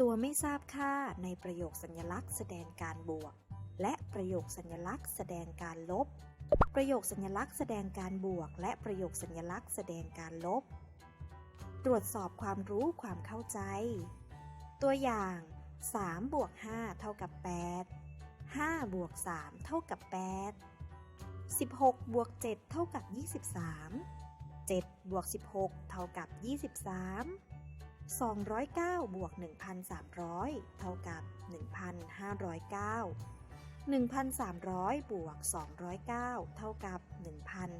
ตัวไม่ทราบค่าในประโยคสัญลักษณ์แสดงการบวก และประโยคสัญลักษณ์แสดงการลบ ประโยคสัญลักษณ์แสดงการบวก และประโยคสัญลักษณ์แสดงการลบ ตรวจสอบความรู้ความเข้าใจ ตัวอย่าง3บวก5เท่ากับ 8 5บวก3เท่ากับ 8 16บวก7เท่ากับ 23 7บวก16 เท่ากับ 23 209 บวก 1,300 เท่ากับ 1,509 1,300 บวก 209 เท่ากับ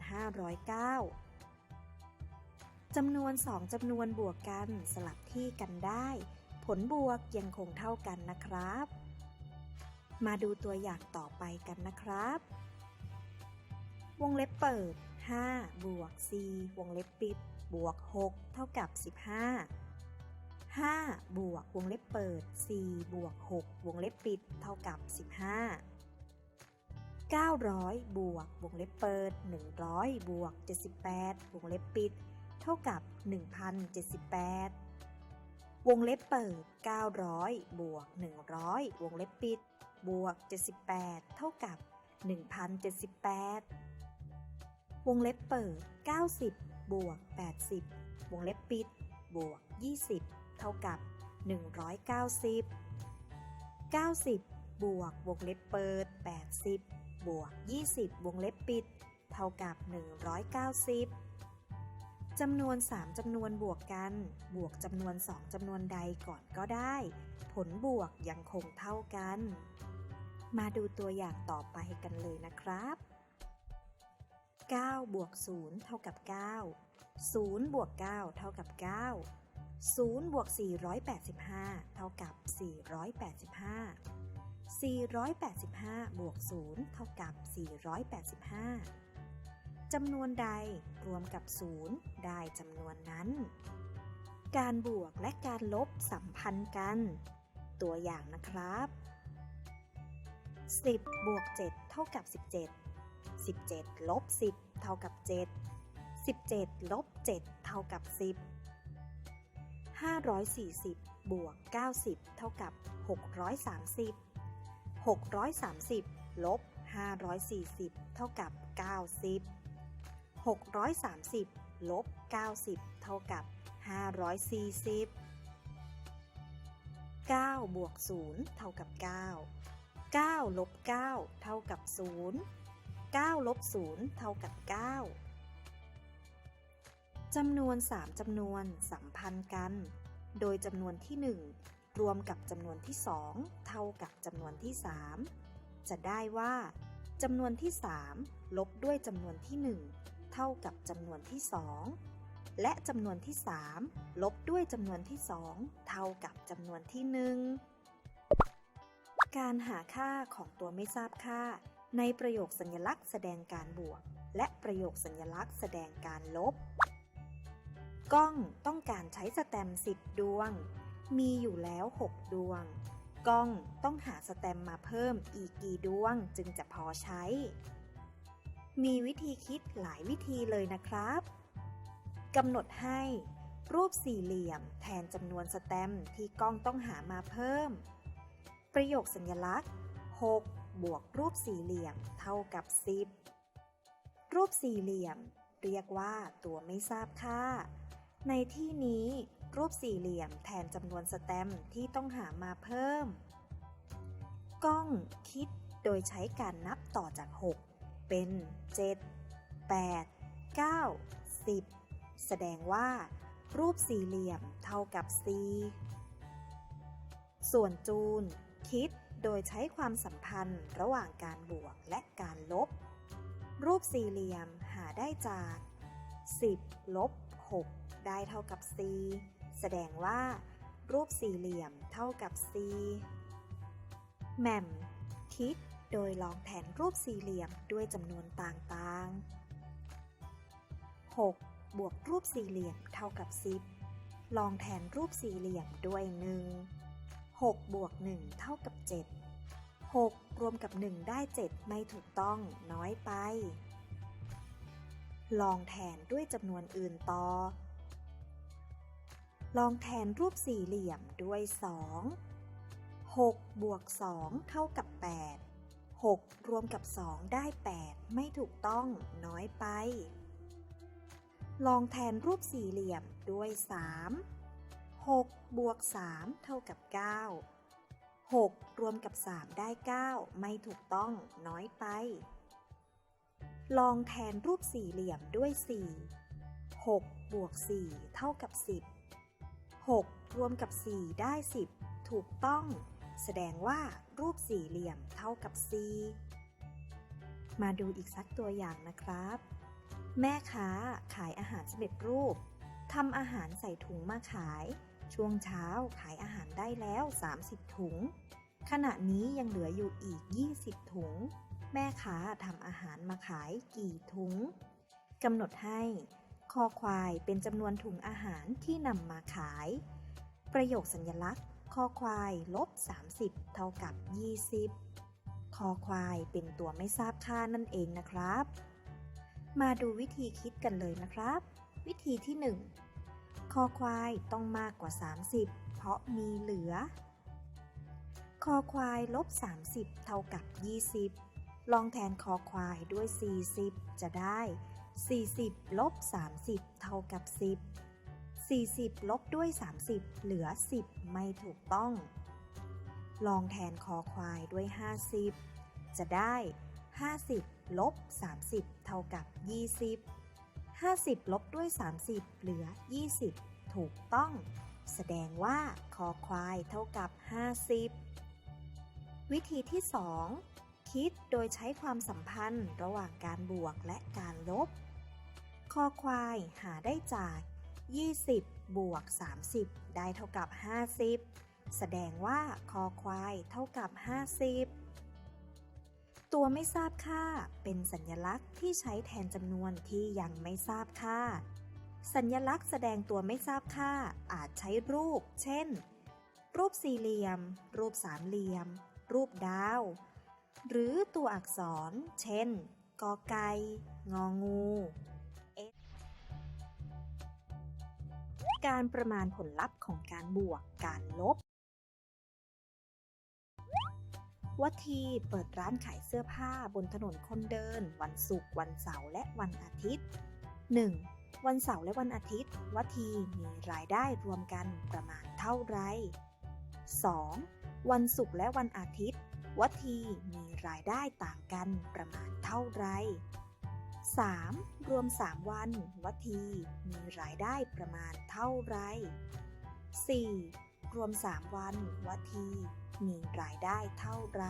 1,509 จำนวน 2จำนวนบวกกันสลับที่กันได้ ผลบวกยังคงเท่ากันนะครับ มาดูตัวอย่างต่อไปกันนะครับ วงเล็บเปิด 5 บวก 4 วงเล็บปิด บวก 6 เท่ากับ 15 5 บวกวงเล็บเปิด 4 บวก 6 วงเล็บปิด เท่ากับ 15 900 บวกวงเล็บเปิด 100 บวก 78 วงเล็บปิด เท่ากับ 1,078 วงเล็บเปิด 900 บวก 100 วงเล็บปิด บวก 78 เท่ากับ 1,078 วงเล็บเปิด 90 บวก 80 วงเล็บปิดบวก 20 เท่ากับ 190 90 บวกวงเล็บเปิด 80 บวก 20 วงเล็บปิด เท่ากับ 190 จำนวน 3จำนวนบวกกัน บวกจำนวน 2จำนวนใดก่อนก็ได้ ผลบวกยังคงเท่ากัน มาดูตัวอย่างต่อไปกันเลยนะครับ9บวก0เท่ากับ 9 0บวก9เท่ากับ 9 0บวก485 เท่ากับ 485 485 บวก 0 เท่ากับ 485 จำนวนใดรวมกับ 0 ได้จำนวนนั้น การบวกและการลบสัมพันธ์กัน ตัวอย่างนะครับ 10 บวก 7 เท่ากับ 17 17 ลบ 10 เท่ากับ 7 17 ลบ 7 เท่ากับ 10 540 บวก 90 เท่ากับ 630 630 ลบ 540 เท่ากับ 90 630 ลบ 90 เท่ากับ 540 9 บวก 0 เท่ากับ 9 9 ลบ 9 เท่ากับ 0 9 ลบ 0 เท่ากับ 9 จำนวน 3จำนวนสัมพันธ์กัน โดยจำนวนที่ 1 รวมกับจำนวนที่ 2 เท่ากับจำนวนที่ 3 จะได้ว่าจำนวนที่ 3 ลบด้วยจำนวนที่ 1 เท่ากับจำนวนที่ 2 และจำนวนที่ 3 ลบด้วยจำนวนที่ 2 เท่ากับจำนวนที่ 1 การหาค่าของตัวไม่ทราบค่า ในประโยคสัญลักษณ์แสดงการบวก และประโยคสัญลักษณ์แสดงการลบ กล้องต้องการใช้สแตมป์10ดวง มีอยู่แล้ว 6 ดวง กล้องต้องหาสแตมมาเพิ่มอีกกี่ดวงจึงจะพอใช้ มีวิธีคิดหลายวิธีเลยนะครับกำหนดให้ รูปสี่เหลี่ยมแทนจำนวนสแตมที่กล้องต้องหามาเพิ่ม ประโยคสัญลักษณ์ 6 บวกรูปสี่เหลี่ยมเท่ากับ 10 รูปสี่เหลี่ยม เรียกว่าตัวไม่ทราบค่า ในที่นี้รูปสี่เหลี่ยมแทนจำนวนสแตมป์ที่ต้องหามาเพิ่ม กล้องคิดโดยใช้การนับต่อจาก 6 เป็น 7 8 9 10 แสดงว่า รูปสี่เหลี่ยมเท่ากับ4ส่วนจูนคิดโดยใช้ความสัมพันธ์ระหว่างการบวกและการลบ รูปสี่เหลี่ยมหาได้จาก 10 ลบ 6 ได้เท่ากับ4แสดงว่า รูปสี่เหลี่ยมเท่ากับ4แหม่ม คิดโดยลองแทนรูปสี่เหลี่ยมด้วยจำนวนต่างๆ 6 บวกรูปสี่เหลี่ยมเท่ากับ 10 ลองแทนรูปสี่เหลี่ยมด้วย1 6บวก1เท่ากับ 7 6 รวมกับ 1 ได้ 7 ไม่ถูกต้องน้อยไป ลองแทนด้วยจำนวนอื่นต่อ ลองแทนรูปสี่เหลี่ยมด้วย 2 6 บวก 2 เท่ากับ 8 6 รวมกับ 2 ได้ 8 ไม่ถูกต้องน้อยไป ลองแทนรูปสี่เหลี่ยมด้วย 3 6 บวก 3 เท่ากับ 9 6 รวมกับ 3 ได้ 9 ไม่ถูกต้องน้อยไป ลองแทนรูปสี่เหลี่ยมด้วย 4 6 บวก 4 เท่ากับ 10 6 รวมกับ 4 ได้ 10 ถูกต้อง แสดงว่ารูปสี่เหลี่ยมเท่ากับ4มาดูอีกสักตัวอย่างนะครับ แม่ค้าขายอาหารสำเร็จรูปทำอาหารใส่ถุงมาขาย ช่วงเช้าขายอาหารได้แล้ว 30 ถุง ขณะนี้ยังเหลืออยู่อีก 20 ถุง แม่ค้าทำอาหารมาขายกี่ถุงกำหนดให้ คอควายเป็นจำนวนถุงอาหารที่นำมาขาย ประโยคสัญลักษณ์ คอควายลบ 30 เท่ากับ 20 คอควายเป็นตัวไม่ทราบค่านั่นเองนะครับ มาดูวิธีคิดกันเลยนะครับ วิธีที่ 1 คอควายต้องมากกว่า 30 เพราะมีเหลือ คอควายลบ 30 เท่ากับ 20 ลองแทนคอควายด้วย 40 จะได้ 40ลบ30 เท่ากับ 10 40ลบด้วย 30 เหลือ 10 ไม่ถูกต้อง ลองแทนคอควายด้วย 50 จะได้ 50ลบ30 เท่ากับ 20 50ลบด้วย 30 เหลือ 20 ถูกต้อง แสดงว่าคอควายเท่ากับ 50 วิธีที่ 2 คิดโดยใช้ความสัมพันธ์ระหว่างการบวกและการลบ คอควายหาได้จาก 20 บวก 30 ได้เท่ากับ 50 แสดงว่าคอควายเท่ากับ 50 ตัวไม่ทราบค่าเป็นสัญลักษณ์ที่ใช้แทนจำนวนที่ยังไม่ทราบค่า สัญลักษณ์แสดงตัวไม่ทราบค่าอาจใช้รูป เช่น รูปสี่เหลี่ยม รูปสามเหลี่ยม รูปดาว หรือตัวอักษร เช่น กอไก่ งองูการประมาณผลลัพธ์ของการบวกการลบ วัทีเปิดร้านขายเสื้อผ้าบนถนนคนเดิน วันศุกร์วันเสาร์และวันอาทิตย์ 1. วันเสาร์และวันอาทิตย์ วัทีมีรายได้รวมกันประมาณเท่าไร 2. วันศุกร์และวันอาทิตย์ วัทีมีรายได้ต่างกันประมาณเท่าไร 3. รวม 3 วัน วัทีมีรายได้ประมาณเท่าไร 4. รวม 3 วัน วัทีมีรายได้เท่าไร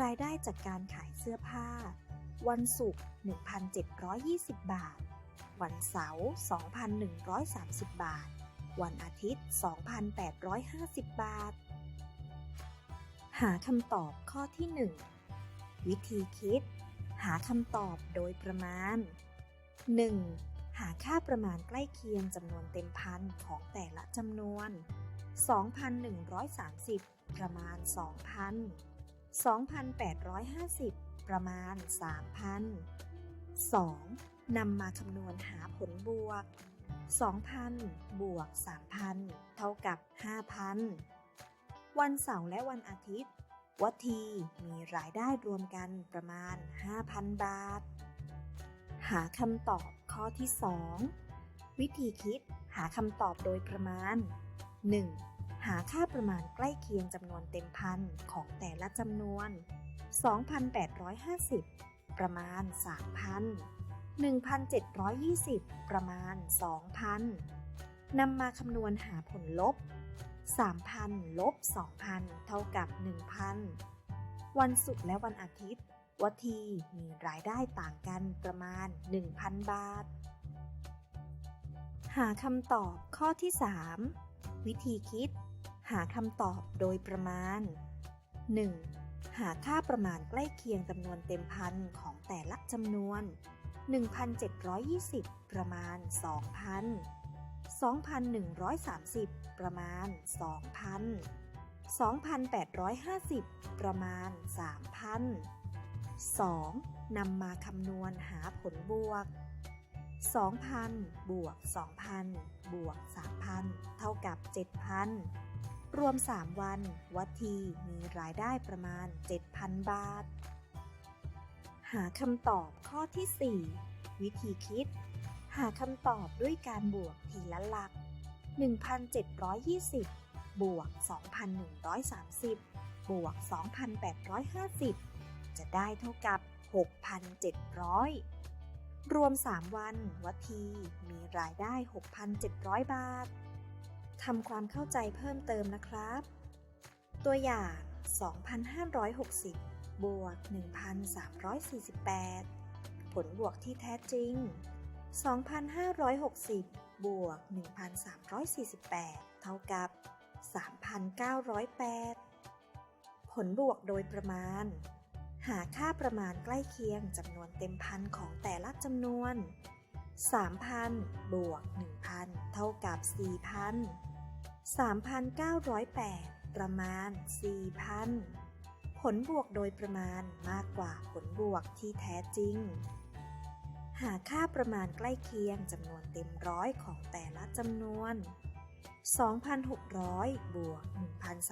รายได้จากการขายเสื้อผ้า วันศุกร์ 1,720 บาท วันเสาร์ 2,130 บาท วันอาทิตย์ 2,850 บาท หาคำตอบข้อที่ 1 วิธีคิด หาคำตอบโดยประมาณ 1. หาค่าประมาณใกล้เคียงจำนวนเต็มพันของแต่ละจำนวน 2,130 ประมาณ 2,000 2,850 ประมาณ 3,000 2. นำมาคำนวณหาผลบวก 2,000 บวก 3,000 เท่ากับ 5,000 วันเสาร์และวันอาทิตย์ วัทีมีรายได้รวมกันประมาณ 5,000 บาท หาคำตอบข้อที่ 2 วิธีคิดหาคำตอบโดยประมาณ 1. หาค่าประมาณใกล้เคียงจำนวนเต็มพันของแต่ละจำนวน 2,850 ประมาณ 3,000 1,720 ประมาณ 2,000นำมาคำนวณหาผลลบ 3,000ลบ2,000 เท่ากับ 1,000 วันศุกร์และวันอาทิตย์วัทีมีรายได้ต่างกันประมาณ 1,000 บาท หาคำตอบข้อที่ 3 วิธีคิด หาคำตอบโดยประมาณ 1. หาค่าประมาณใกล้เคียงจำนวนเต็มพันของแต่ละจำนวน 1,720 ประมาณ 2,000 2,130 ประมาณ 2,000 2,850 ประมาณ 3,000 2. นำมาคำนวณหาผลบวก 2,000 บวก 2,000 บวก 3,000 เท่ากับ 7,000 รวม 3 วัน วัตทีมีรายได้ประมาณ 7,000 บาท หาคำตอบข้อที่ 4 วิธีคิด หาคำตอบด้วยการบวกทีละหลัก 1,720 บวก 2,130 บวก 2,850 จะได้เท่ากับ 6,700 รวม 3 วันวัทีมีรายได้ 6,700 บาท ทำความเข้าใจเพิ่มเติมนะครับ ตัวอย่าง 2,560 บวก 1,348 ผลบวกที่แท้จริง 2,560 บวก 1,348 เท่ากับ 3,908 ผลบวกโดยประมาณ หาค่าประมาณใกล้เคียงจำนวนเต็มพันของแต่ละจำนวน 3,000 บวก 1,000 เท่ากับ 4,000 3,908 ประมาณ 4,000 ผลบวกโดยประมาณมากกว่าผลบวกที่แท้จริง หาค่าประมาณใกล้เคียงจำนวนเต็มร้อยของแต่ละจำนวน 2,600 บวก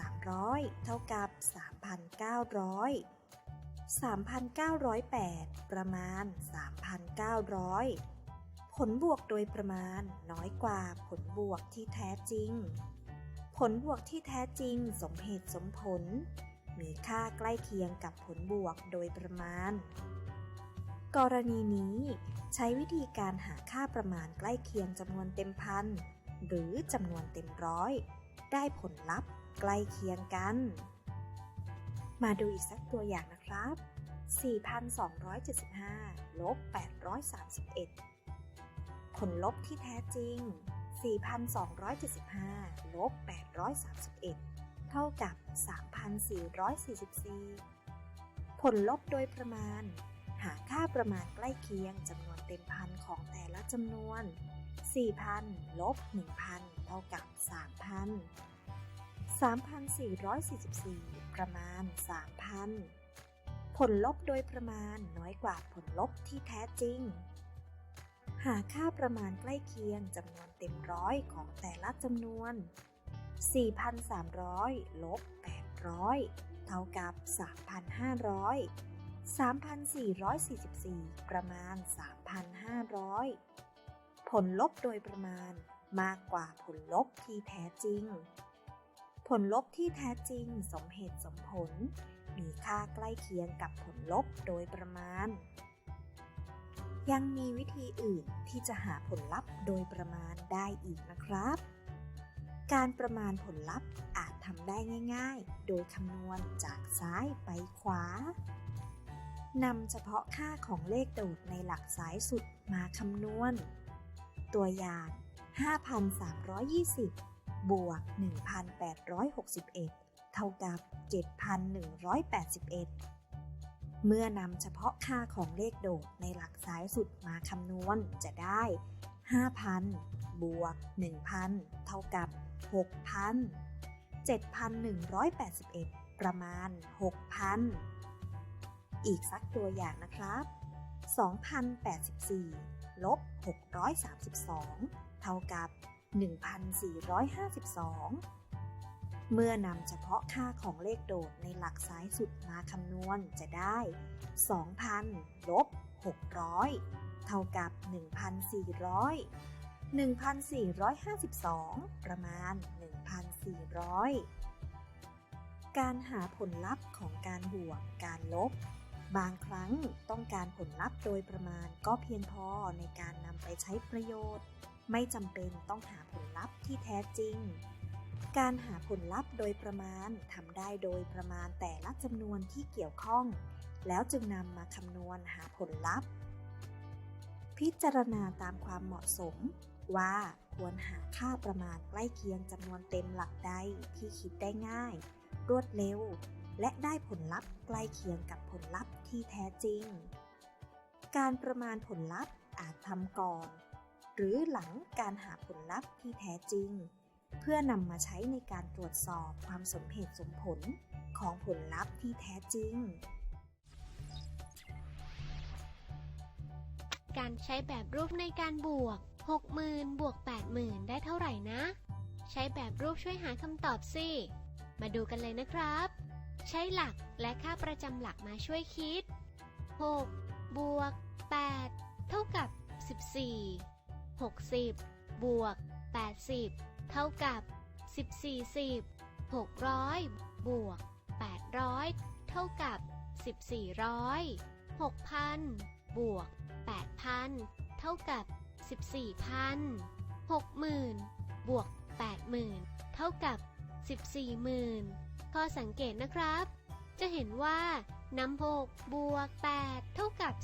1,300 เท่ากับ 3,900 3,908 ประมาณ 3,900 ผลบวกโดยประมาณน้อยกว่าผลบวกที่แท้จริง ผลบวกที่แท้จริงสมเหตุสมผล มีค่าใกล้เคียงกับผลบวกโดยประมาณ กรณีนี้ใช้วิธีการหาค่าประมาณใกล้เคียงจำนวนเต็มพันหรือจำนวนเต็มร้อย ได้ผลลัพธ์ใกล้เคียงกัน มาดูอีกสักตัวอย่างนะครับ 4,275 ลบ 831 ผลลบที่แท้จริง 4,275 ลบ 831 เท่ากับ 3,444 ผลลบโดยประมาณ หาค่าประมาณใกล้เคียงจำนวนเต็มพันของแต่ละจำนวน 4,000 ลบ 1,000 เท่ากับ 3,000 3,444 ประมาณ 3,000 ผลลบโดยประมาณน้อยกว่าผลลบที่แท้จริง หาค่าประมาณใกล้เคียงจำนวนเต็มร้อยของแต่ละจำนวน 4,300 ลบ 800 เท่ากับ 3,500 3,444 ประมาณ 3,500 ผลลบโดยประมาณมากกว่าผลลบที่แท้จริง ผลลบที่แท้จริงสมเหตุสมผล มีค่าใกล้เคียงกับผลลบโดยประมาณ ยังมีวิธีอื่นที่จะหาผลลัพธ์โดยประมาณได้อีกนะครับ การประมาณผลลัพธ์อาจทำได้ง่าย ๆ โดยคำนวณจากซ้ายไปขวา นำเฉพาะค่าของเลขโดดในหลักสายสุดมาคำนวณ ตัวอย่าง 5,320 บวก 1,861 เท่ากับ 7,181 เมื่อนำเฉพาะค่าของเลขโดดในหลักสายสุดมาคำนวณจะได้ 5,000 บวก 1,000 เท่ากับ 6,000 7,181 ประมาณ 6,000 อีกสักตัวอย่างนะครับ 2,084 ลบ 632 เท่ากับ 1,452 เมื่อนำเฉพาะค่าของเลขโดดในหลักสายสุดมาคำนวณจะได้ 2,000 ลบ 600 เท่ากับ 1,400 1,452 ประมาณ 1,400 การหาผลลัพธ์ของการบวก การลบ บางครั้งต้องการผลลัพธ์โดยประมาณก็เพียงพอในการนำไปใช้ประโยชน์ ไม่จำเป็นต้องหาผลลัพธ์ที่แท้จริง การหาผลลัพธ์โดยประมาณทำได้โดยประมาณแต่ละจำนวนที่เกี่ยวข้อง แล้วจึงนำมาคำนวณหาผลลัพธ์ พิจารณาตามความเหมาะสม ว่าควรหาค่าประมาณใกล้เคียงจำนวนเต็มหลักใดที่คิดได้ง่าย รวดเร็ว และได้ผลลัพธ์ใกล้เคียงกับผลลัพธ์ที่แท้จริง การประมาณผลลัพธ์อาจทำก่อน หรือหลังการหาผลลัพธ์ที่แท้จริง เพื่อนำมาใช้ในการตรวจสอบความสมเหตุสมผลของผลลัพธ์ที่แท้จริง การใช้แบบรูปในการบวก 60,000บวก80,000 ได้เท่าไหร่นะ ใช้แบบรูปช่วยหาคำตอบสิ มาดูกันเลยนะครับ ใช้หลักและค่าประจำหลักมาช่วยคิด 6 บวก 8 เท่ากับ 14 60 บวก 80 เท่ากับ 14 10 600 บวก 800 เท่ากับ 1400 6,000 บวก 8,000 เท่ากับ 14,000 60,000 บวก 80,000 เท่ากับ 14,000 ข้อสังเกตนะครับ จะเห็นว่านำ6บวก 8 เท่ากับ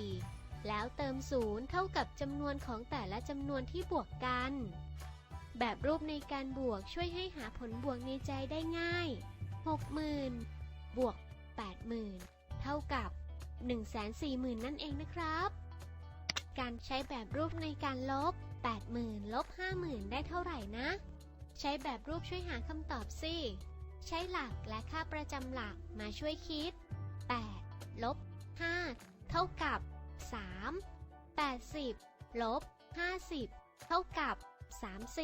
14 แล้วเติม 0 เท่ากับจำนวนของแต่ละจำนวนที่บวกกัน แบบรูปในการบวกช่วยให้หาผลบวกในใจได้ง่าย 60,000 บวก 80,000 เท่ากับ 140,000 นั่นเองนะครับ การใช้แบบรูปในการลบ 80,000 ลบ 50,000 ได้เท่าไหร่นะ ใช้แบบรูปช่วยหาคำตอบสิ ใช้หลักและค่าประจำหลักมาช่วยคิด 8 ลบ 5 เท่ากับ 3 80 ลบ 50 เท่ากับ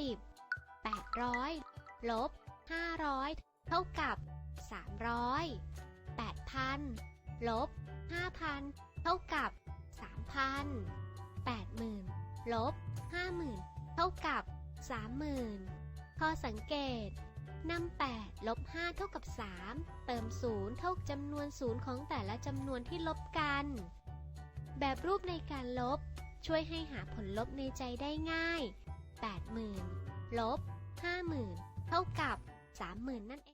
30 800 ลบ 500 เท่ากับ 300 8,000 ลบ 5,000 เท่ากับ 3,000 80,000 ลบ 50,000 เท่ากับ 30,000 ข้อสังเกต นำ8ลบ5เท่ากับ 3 เติม 0 เท่าจำนวน 0 ของแต่ละจำนวนที่ลบกัน แบบรูปในการลบ ช่วยให้หาผลลบในใจได้ง่าย 80,000 ลบ 50,000 เท่ากับ 30,000 นั่นเอง